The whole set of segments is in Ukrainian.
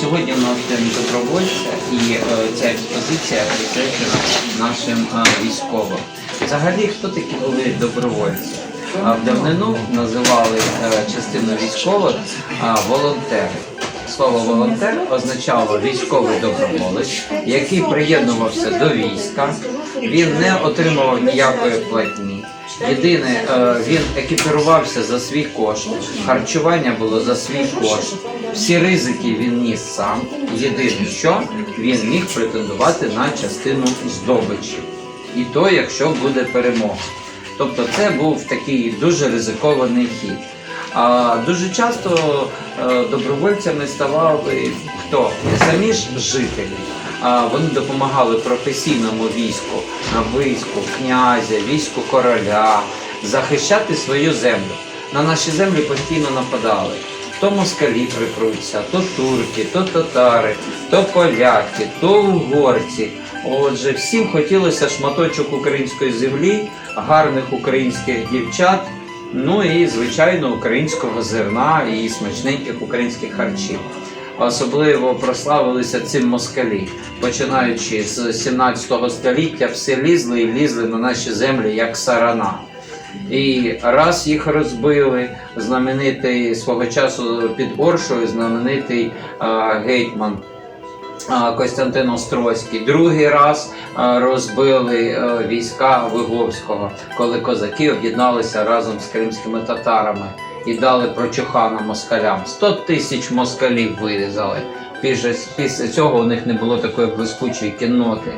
Сьогодні у нас день добровольця і е, ця експозиція присвячена нашим військовим. Взагалі, хто такі були добровольці? В давнину називали е, частину військових волонтери. Слово волонтер означало військовий доброволець, який приєднувався до війська. Він не отримував ніякої платні. Єдине, е, він екіпірувався за свій кошт, харчування було за свій кошт. Всі ризики він ніс сам. Єдине, що він міг претендувати на частину здобичі. І то, якщо буде перемога. Тобто це був такий дуже ризикований хід. А дуже часто е, добровольцями ставали хто? Самі ж жителі. А вони допомагали професійному війську, а, війську князя, війську короля захищати свою землю. На наші землі постійно нападали. То москалі припруться, то турки, то татари, то поляки, то угорці. Отже, всім хотілося шматочок української землі, гарних українських дівчат, ну і звичайно українського зерна і смачненьких українських харчів. Особливо прославилися цим москалі, починаючи з 17 століття, все лізли і лізли на наші землі як сарана. І раз їх розбили, знаменитий свого часу під Оршою, знаменитий а, гетьман Костянтин Острозький. Другий раз розбили війська Виговського, коли козаки об'єдналися разом з кримськими татарами і дали прочухана москалям. 100 тисяч москалів вирізали. Після цього у них не було такої блискучої кінноти.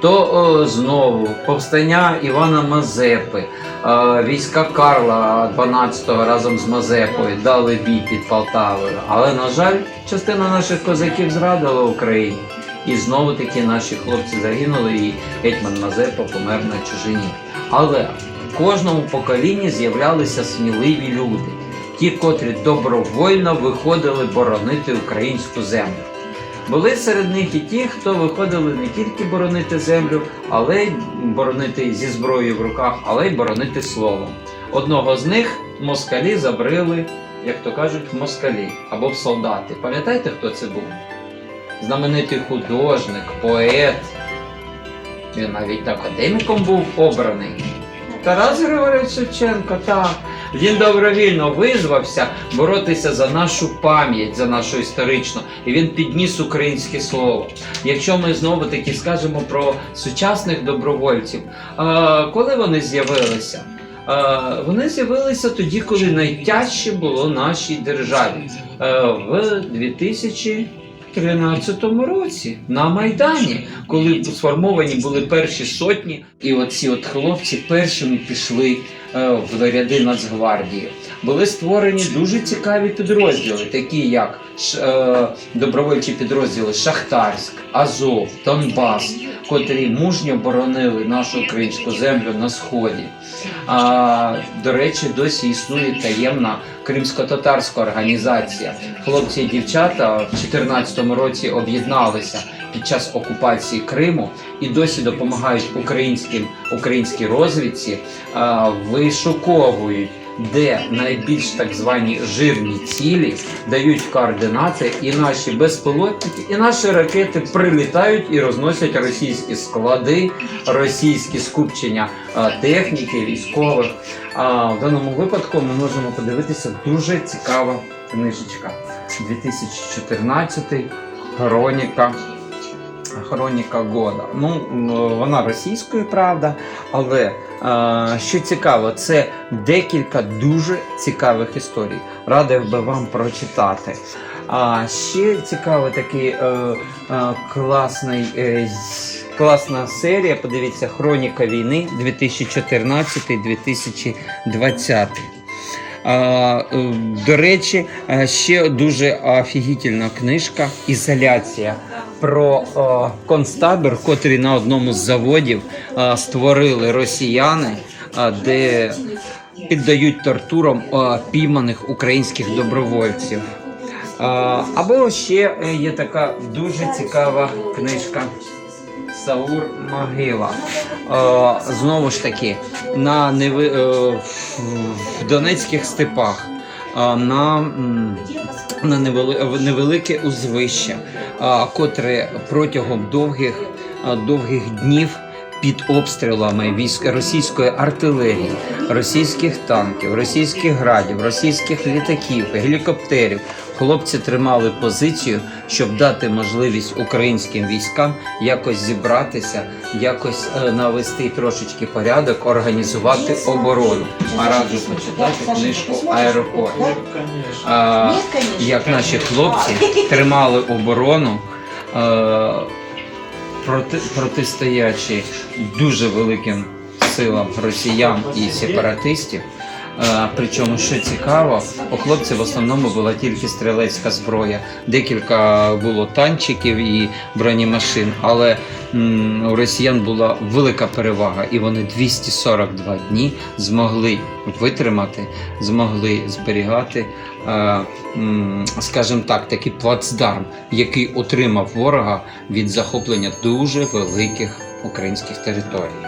То о, знову повстання Івана Мазепи, е, війська Карла 12-го разом з Мазепою дали бій під Полтавою. Але, на жаль, частина наших козаків зрадила Україні. І знову таки наші хлопці загинули, і гетьман Мазепа помер на чужині. Але в кожному поколінні з'являлися сміливі люди, ті, котрі добровольно виходили боронити українську землю. Були серед них і ті, хто виходили не тільки боронити землю, але й боронити зі зброєю в руках, але й боронити словом. Одного з них москалі забрили, як то кажуть, москалі або солдати. Пам'ятаєте, хто це був? Знаменитий художник, поет. Він навіть академіком був обраний. Тарас Григорович Шевченко, так. Він добровільно визвався боротися за нашу пам'ять, за нашу історичну, і він підніс українське слово. Якщо ми знову таки скажемо про сучасних добровольців, коли вони з'явилися? Вони з'явилися тоді, коли найтяжче було нашій державі в 2013 році на Майдані, коли сформовані були перші сотні, і оці от хлопці першими пішли в ряди Нацгвардії. Були створені дуже цікаві підрозділи, такі як е, добровольчі підрозділи Шахтарськ, Азов, Донбас, котрі мужньо боронили нашу українську землю на сході. А, до речі, досі існує таємна кримсько-татарська організація. Хлопці і дівчата в 2014 році об'єдналися під час окупації Криму і досі допомагають українським українській розвідці, а, вишуковують. Де найбільш так звані жирні цілі дають координати, і наші безпілотники, і наші ракети прилітають і розносять російські склади, російські скупчення техніки, військових. А в даному випадку ми можемо подивитися дуже цікава книжечка. 2014 хроніка. Хроніка года. Ну, вона російською, правда, але е, що цікаво, це декілька дуже цікавих історій. Радив би вам прочитати. А ще цікавий такий е, е, класний. Е, Класна серія, подивіться, Хроніка війни 2014-2020. Е, До речі, е, ще дуже офігітельна книжка Ізоляція про е, концтабір, котрий на одному з заводів створили росіяни, де піддають тортурам пійманих українських добровольців. Або ще є така дуже цікава книжка Саур Могила. Е, знову ж таки, на неви... е, в- Донецьких степах а, на, на невели- невелике узвище, а, котре протягом довгих, а, довгих днів під обстрілами військ російської артилерії, російських танків, російських градів, російських літаків, гелікоптерів. Хлопці тримали позицію, щоб дати можливість українським військам якось зібратися, якось е, навести трошечки порядок, організувати оборону. А раджу почитати книжку Аеропорт. А, як наші хлопці тримали оборону, е, проти, протистоячи дуже великим силам росіян і сепаратистів. Е, Причому, що цікаво, у хлопців в основному була тільки стрілецька зброя. Декілька було танчиків і бронемашин, але у росіян була велика перевага, і вони 242 дні змогли витримати, змогли зберігати, е, скажімо так, такий плацдарм, який отримав ворога від захоплення дуже великих українських територій.